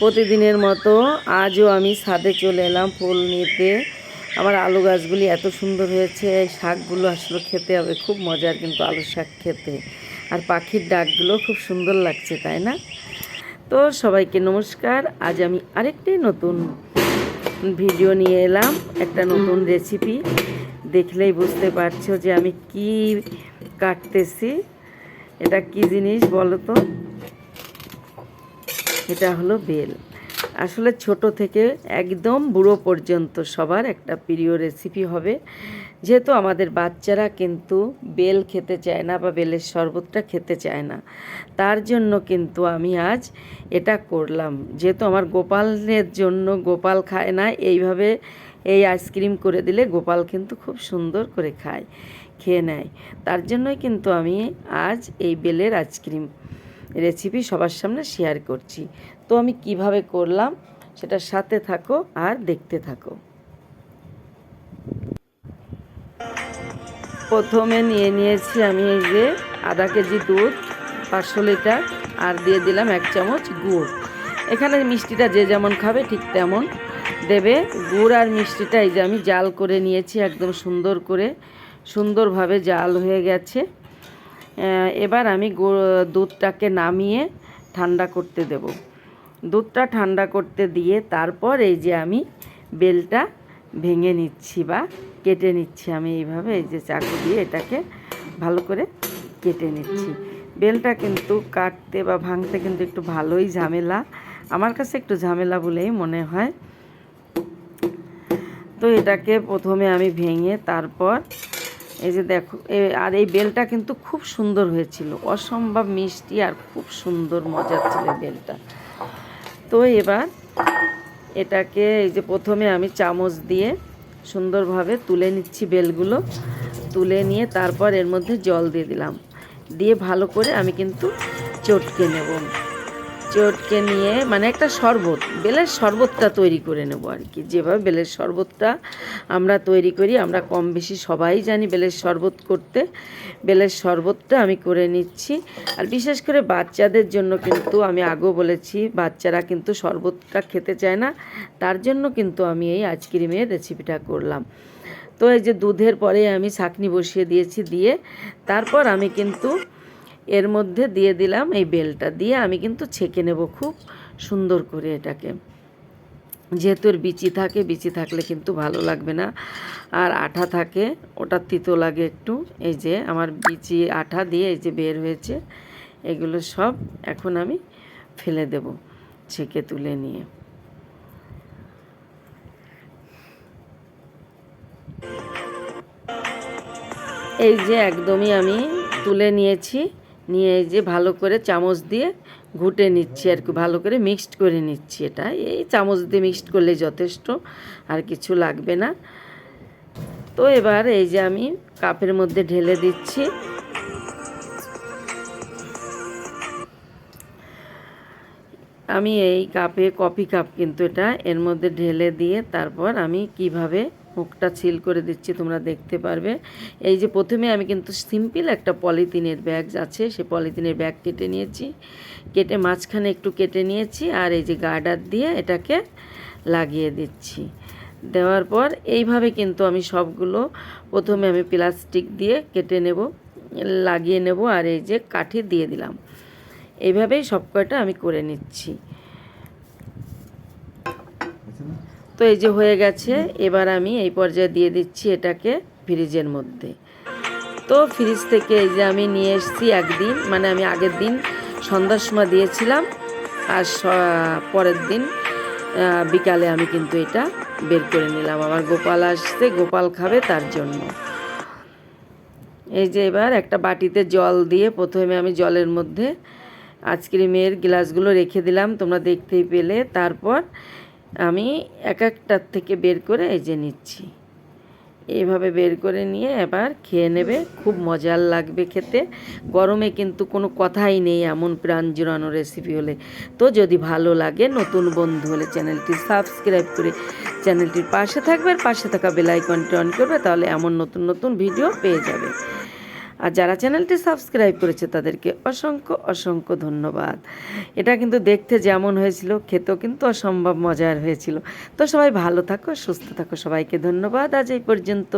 প্রতিদিনের মতো আজও আমি ছাদে চলে এলাম ফুল নিতে। আমার আলু গাছগুলি এত সুন্দর হয়েছে, এই শাকগুলো আসলে খেতে হবে, খুব মজার কিন্তু আলু শাক খেতে। আর পাখির ডাকগুলো খুব সুন্দর লাগছে, তাই না? তো সবাইকে নমস্কার, আজ আমি আরেকটি নতুন ভিডিও নিয়ে এলাম, একটা নতুন রেসিপি। দেখলেই বুঝতে পারছ যে আমি কি কাটতেছি, এটা কি জিনিস বলো তো? এটা হলো বেল। আসলে ছোট থেকে একদম বুড়ো পর্যন্ত সবার একটা প্রিয় রেসিপি হবে। যেহেতু আমাদের বাচ্চারা কিন্তু বেল খেতে চায় না বা বেলের শরবতটা খেতে চায় না। তার জন্য কিন্তু আমি আজ এটা করলাম। যেহেতু আমার গোপালের জন্য গোপাল খায় না, এইভাবে এই আইসক্রিম করে দিলে গোপাল কিন্তু খুব সুন্দর করে খায়, খেয়ে নেয়। তার জন্যই কিন্তু আমি আজ এই বেলের আইসক্রিম রেসিপি সবার সামনে শেয়ার করছি। তো আমি কীভাবে করলাম সেটার সাথে থাকো আর দেখতে থাকো। প্রথমে নিয়ে নিয়েছি আমি এই যে আধা কেজি দুধ, পাঁচশো লিটার, আর দিয়ে দিলাম এক চামচ গুড়। এখানে মিষ্টিটা যে যেমন খাবে ঠিক তেমন দেবে। গুড় আর মিষ্টিটা এই যে আমি জাল করে নিয়েছি একদম সুন্দর করে, সুন্দরভাবে জাল হয়ে গেছে। এবার আমি দুধটাকে নামিয়ে ঠান্ডা করতে দেব। দুধটা ঠান্ডা করতে দিয়ে তারপর এই যে আমি বেলটা ভেঙে নিচ্ছি বা কেটে নিচ্ছি, আমি এইভাবে এই যে চাকু দিয়ে এটাকে ভালো করে কেটে নিচ্ছি। বেলটা কিন্তু কাটতে বা ভাঙতে কিন্তু একটু ভালোই ঝামেলা, আমার কাছে একটু ঝামেলা বলেই মনে হয়। তো এটাকে প্রথমে আমি ভেঙে তারপর এই যে দেখো আর এই বেলটা কিন্তু খুব সুন্দর হয়েছিল। অসম্ভব মিষ্টি আর খুব সুন্দর মজার ছিল বেলটা। তো এবার এটাকে এই যে প্রথমে আমি চামচ দিয়ে সুন্দরভাবে তুলে নিচ্ছি বেলগুলো। তুলে নিয়ে তারপর এর মধ্যে জল দিয়ে দিলাম। দিয়ে ভালো করে আমি কিন্তু চটকে নেব। চটকে নিয়ে মানে একটা শরবত, বেলের শরবতটা তৈরি করে নেব আর কি। যেভাবে বেলের শরবতটা আমরা তৈরি করি, আমরা কম বেশি সবাই জানি বেলের শরবত করতে। বেলের শরবতটা আমি করে নিচ্ছি। আর বিশেষ করে বাচ্চাদের জন্য কিন্তু আমি আগেও বলেছি, বাচ্চারা কিন্তু শরবতটা খেতে চায় না। তার জন্য কিন্তু আমি এই আইসক্রিমের রেসিপিটা করলাম। তো এই যে দুধের পরে আমি ছাকনি বসিয়ে দিয়েছি দিয়ে, তারপর আমি কিন্তু এর মধ্যে দিয়ে দিলাম এই বেলটা দিয়ে আমি কিন্তু ছেঁকে নেব খুব সুন্দর করে এটাকে। যেহেতু এর বিচি থাকে, বিচি থাকলে কিন্তু ভালো লাগবে না। আর আঠা থাকে, ওটা তিতো লাগে একটু। এই যে আমার বিচি আঠা দিয়ে এই যে বের হয়েছে, এগুলো সব এখন আমি ফেলে দেব ছেঁকে তুলে নিয়ে। এই যে একদমই আমি তুলে নিয়েছি। নিয়ে এই যে ভালো করে চামচ দিয়ে ঘুটে নিচ্ছি আর কি, ভালো করে মিক্সড করে নিচ্ছি এটা। এই চামচ দিয়ে মিক্সড করলে যথেষ্ট, আর কিছু লাগবে না। তো এবার এই যে আমি কাপের মধ্যে ঢেলে দিচ্ছি। আমি এই কাপে কফি কাপ কিন্তু এটা এর মধ্যে ঢেলে দিয়ে তারপর আমি কীভাবে মুখটা ছিল করে দিচ্ছি, তোমরা দেখতে পারবে। এই যে প্রথমে আমি কিন্তু সিম্পল একটা পলিথিনের ব্যাগ আছে, সে পলিথিনের ব্যাগ কেটে নিয়েছি। কেটে মাঝখানে একটু কেটে নিয়েছি আর এই যে গার্ডার দিয়ে এটাকে লাগিয়ে দিচ্ছি। দেওয়ার পর এইভাবে কিন্তু আমি সবগুলো প্রথমে আমি প্লাস্টিক দিয়ে কেটে নেব, লাগিয়ে নেব আর এই যে কাঠি দিয়ে দিলাম। এইভাবেই সব কয়টা আমি করে নিচ্ছি। তো এই যে হয়ে গেছে, এবার আমি এই পর্যায়ে দিয়ে দিচ্ছি এটাকে ফ্রিজের মধ্যে। তো ফ্রিজ থেকে এই যে আমি নিয়ে এসেছি একদিন মানে আমি আগের দিন সন্ধ্যার সময় দিয়েছিলাম, আর পরের দিন বিকালে আমি কিন্তু এটা বের করে নিলাম। আমার গোপাল আসতে গোপাল খাবে তার জন্য। এই যে এবার একটা বাটিতে জল দিয়ে প্রথমে আমি জলের মধ্যে আইসক্রিমের গ্লাসগুলো রেখে দিলাম, তোমরা দেখতেই পেলে। তারপর আমি এক একটার থেকে বের করে এই যে নিচ্ছি। এইভাবে বের করে নিয়ে এবার খেয়ে নেবে, খুব মজার লাগবে খেতে। গরমে কিন্তু কোনো কথাই নেই এমন প্রাণ জুড়ানো রেসিপি হলে। তো যদি ভালো লাগে নতুন বন্ধু হলে চ্যানেলটি সাবস্ক্রাইব করে চ্যানেলটির পাশে থাকবে আর পাশে থাকা বেল আইকনটি অন করবে, তাহলে এমন নতুন নতুন ভিডিও পেয়ে যাবে। আর যারা চ্যানেলটি সাবস্ক্রাইব করেছে তাদেরকে অসংখ্য অসংখ্য ধন্যবাদ। এটা কিন্তু দেখতে যেমন হয়েছিল, খেতেও কিন্তু অসম্ভব মজার হয়েছিল। তো সবাই ভালো থাকো, সুস্থ থাকো, সবাইকে ধন্যবাদ। আজ এই পর্যন্ত।